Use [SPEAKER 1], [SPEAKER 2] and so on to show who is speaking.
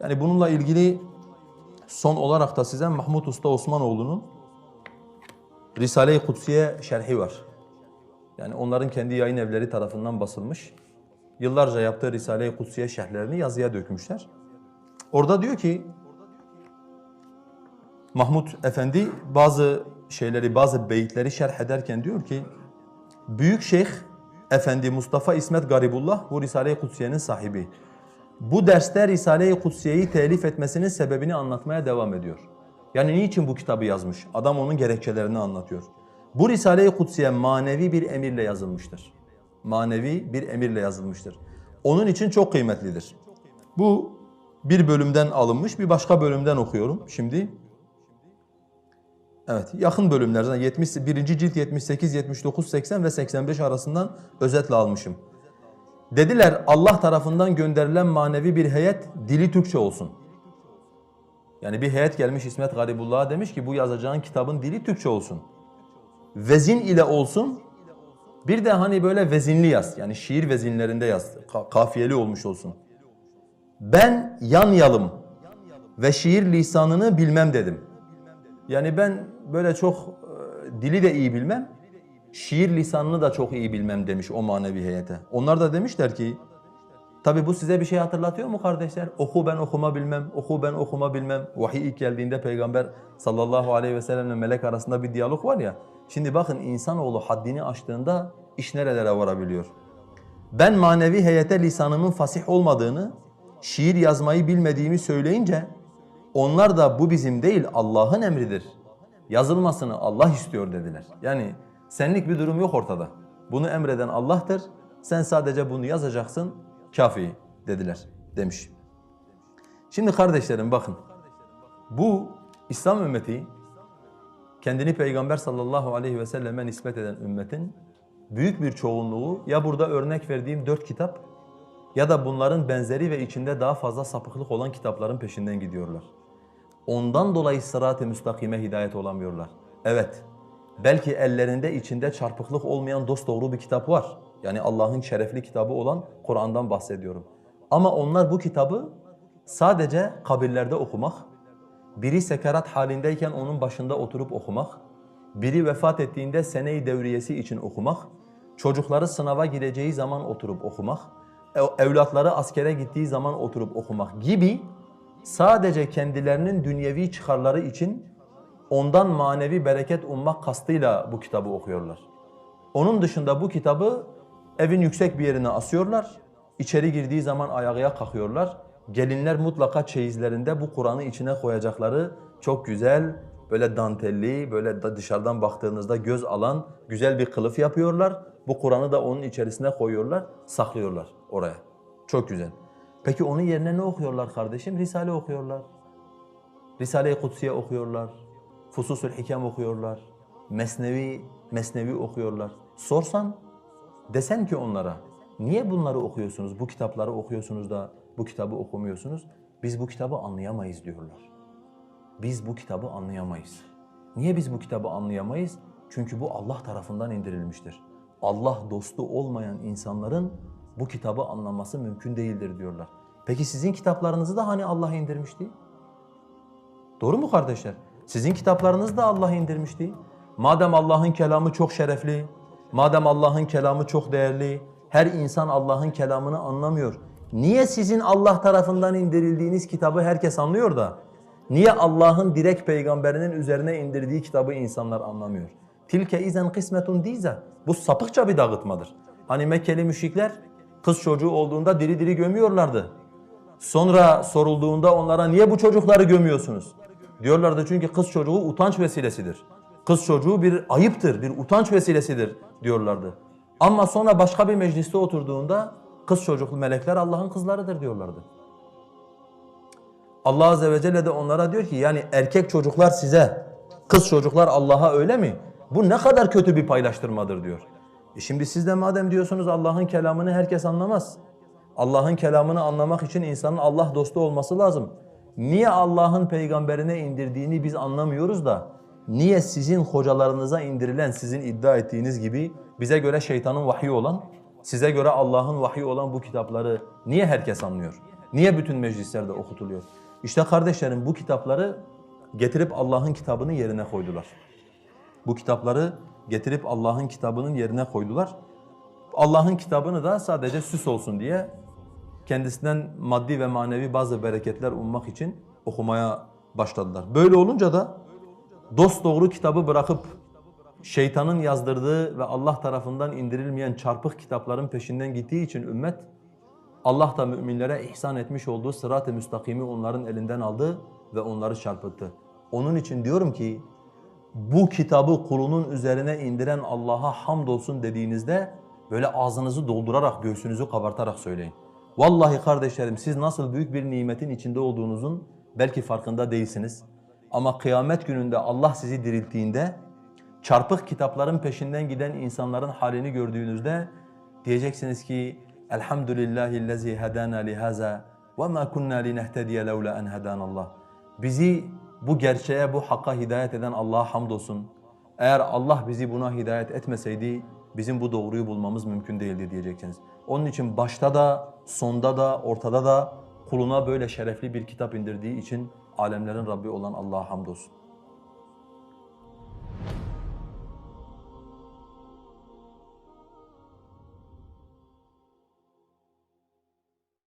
[SPEAKER 1] Yani bununla ilgili son olarak da size Mahmut Usta Osmanoğlu'nun Risale-i Kutsiye şerhi var. Yani onların kendi yayın evleri tarafından basılmış. Yıllarca yaptığı Risale-i Kutsiye şerhlerini yazıya dökmüşler. Orada diyor ki Mahmud Efendi bazı şeyleri, bazı beyitleri şerh ederken diyor ki Büyük Şeyh Efendi Mustafa İsmet Garibullah bu Risale-i Kutsiye'nin sahibi. Bu derste Risale-i Kutsiye'yi telif etmesinin sebebini anlatmaya devam ediyor. Yani niçin bu kitabı yazmış? Adam onun gerekçelerini anlatıyor. Bu Risale-i Kutsiye manevi bir emirle yazılmıştır. Manevi bir emirle yazılmıştır. Onun için çok kıymetlidir. Bu bir bölümden alınmış, bir başka bölümden okuyorum şimdi. Evet, yakın bölümlerden 70, 1. cilt 78, 79, 80 ve 85 arasından özetle almışım. Dediler Allah tarafından gönderilen manevi bir heyet dili Türkçe olsun. Yani bir heyet gelmiş İsmet Garibullah'a demiş ki bu yazacağın kitabın dili Türkçe olsun. Vezin ile olsun. Bir de hani böyle vezinli yaz. Yani şiir vezinlerinde yaz. Ka- kafiyeli olmuş olsun. Ben yan yalım ve şiir lisanını bilmem dedim. Yani ben böyle çok e, dili de iyi bilmem, şiir lisanını da çok iyi bilmem demiş o manevi heyete. Onlar da demişler ki, tabi bu size bir şey hatırlatıyor mu kardeşler? Oku ben okuma bilmem, oku ben okuma bilmem. Vahiy ilk geldiğinde peygamber sallallahu aleyhi ve sellemle melek arasında bir diyalog var ya. Şimdi bakın insanoğlu haddini aştığında iş nerelere varabiliyor. Ben manevi heyete lisanımın fasih olmadığını, şiir yazmayı bilmediğimi söyleyince onlar da bu bizim değil Allah'ın emridir. Yazılmasını Allah istiyor dediler. Yani senlik bir durum yok ortada. Bunu emreden Allah'tır. Sen sadece bunu yazacaksın. Kafi dediler demiş. Şimdi kardeşlerim bakın. Bu İslam ümmeti kendini Peygamber sallallahu aleyhi ve selleme nispet eden ümmetin büyük bir çoğunluğu ya burada örnek verdiğim dört kitap ya da bunların benzeri ve içinde daha fazla sapıklık olan kitapların peşinden gidiyorlar. Ondan dolayı sırat-ı müstakime hidayet olamıyorlar. Evet, belki ellerinde içinde çarpıklık olmayan dosdoğru bir kitap var. Yani Allah'ın şerefli kitabı olan Kur'an'dan bahsediyorum. Ama onlar bu kitabı sadece kabirlerde okumak, biri sekarat halindeyken onun başında oturup okumak, biri vefat ettiğinde sene-i devriyesi için okumak, çocukları sınava gireceği zaman oturup okumak, ev- evlatları askere gittiği zaman oturup okumak gibi sadece kendilerinin dünyevi çıkarları için ondan manevi bereket ummak kastıyla bu kitabı okuyorlar. Onun dışında bu kitabı evin yüksek bir yerine asıyorlar. İçeri girdiği zaman ayağa kalkıyorlar. Gelinler mutlaka çeyizlerinde bu Kur'an'ı içine koyacakları çok güzel, böyle dantelli, böyle da dışarıdan baktığınızda göz alan güzel bir kılıf yapıyorlar. Bu Kur'an'ı da onun içerisine koyuyorlar, saklıyorlar oraya. Çok güzel. Peki onun yerine ne okuyorlar kardeşim? Risale okuyorlar. Risale-i Kutsiye okuyorlar. Fususül Hikem okuyorlar. Mesnevi, Mesnevi okuyorlar. Sorsan, desen ki onlara, niye bunları okuyorsunuz, bu kitapları okuyorsunuz da bu kitabı okumuyorsunuz? Biz bu kitabı anlayamayız diyorlar. Biz bu kitabı anlayamayız. Niye biz bu kitabı anlayamayız? Çünkü bu Allah tarafından indirilmiştir. Allah dostu olmayan insanların bu kitabı anlaması mümkün değildir diyorlar. Peki sizin kitaplarınızı da hani Allah indirmişti? Doğru mu kardeşler? Sizin kitaplarınız da Allah indirmişti. Madem Allah'ın kelamı çok şerefli, madem Allah'ın kelamı çok değerli, her insan Allah'ın kelamını anlamıyor. Niye sizin Allah tarafından indirildiğiniz kitabı herkes anlıyor da, niye Allah'ın direkt peygamberinin üzerine indirdiği kitabı insanlar anlamıyor? Tilke izen kısmetun dize. Bu sapıkça bir dağıtmadır. Hani Mekkeli müşrikler kız çocuğu olduğunda diri diri gömüyorlardı. Sonra sorulduğunda onlara niye bu çocukları gömüyorsunuz? Diyorlardı çünkü kız çocuğu utanç vesilesidir. Kız çocuğu bir ayıptır, bir utanç vesilesidir diyorlardı. Ama sonra başka bir mecliste oturduğunda kız çocuklu melekler Allah'ın kızlarıdır diyorlardı. Allah Azze ve Celle de onlara diyor ki yani erkek çocuklar size, kız çocuklar Allah'a öyle mi? Bu ne kadar kötü bir paylaştırmadır diyor. E şimdi siz de madem diyorsunuz Allah'ın kelamını herkes anlamaz. Allah'ın kelamını anlamak için insanın Allah dostu olması lazım. Niye Allah'ın peygamberine indirdiğini biz anlamıyoruz da niye sizin hocalarınıza indirilen sizin iddia ettiğiniz gibi bize göre şeytanın vahyi olan, size göre Allah'ın vahyi olan bu kitapları niye herkes anlıyor? Niye bütün meclislerde okutuluyor? İşte kardeşlerim bu kitapları getirip Allah'ın kitabını yerine koydular. Bu kitapları getirip Allah'ın kitabının yerine koydular. Allah'ın kitabını da sadece süs olsun diye kendisinden maddi ve manevi bazı bereketler ummak için okumaya başladılar. Böyle olunca da dost doğru kitabı bırakıp şeytanın yazdırdığı ve Allah tarafından indirilmeyen çarpık kitapların peşinden gittiği için ümmet Allah da müminlere ihsan etmiş olduğu sırat-ı müstakimi onların elinden aldı ve onları çarpıttı. Onun için diyorum ki bu kitabı kulunun üzerine indiren Allah'a hamdolsun dediğinizde böyle ağzınızı doldurarak, göğsünüzü kabartarak söyleyin. Vallahi kardeşlerim siz nasıl büyük bir nimetin içinde olduğunuzun belki farkında değilsiniz. Ama kıyamet gününde Allah sizi dirilttiğinde çarpık kitapların peşinden giden insanların halini gördüğünüzde diyeceksiniz ki Elhamdülillahillezî hedâna lihaza ve mâ kunnâ linehtediye levlâ en hedânallah. Bizi bu gerçeğe, bu hakka hidayet eden Allah'a hamdolsun. Eğer Allah bizi buna hidayet etmeseydi bizim bu doğruyu bulmamız mümkün değildi diyeceksiniz. Onun için başta da, sonda da, ortada da kuluna böyle şerefli bir kitap indirdiği için alemlerin Rabbi olan Allah'a hamdolsun.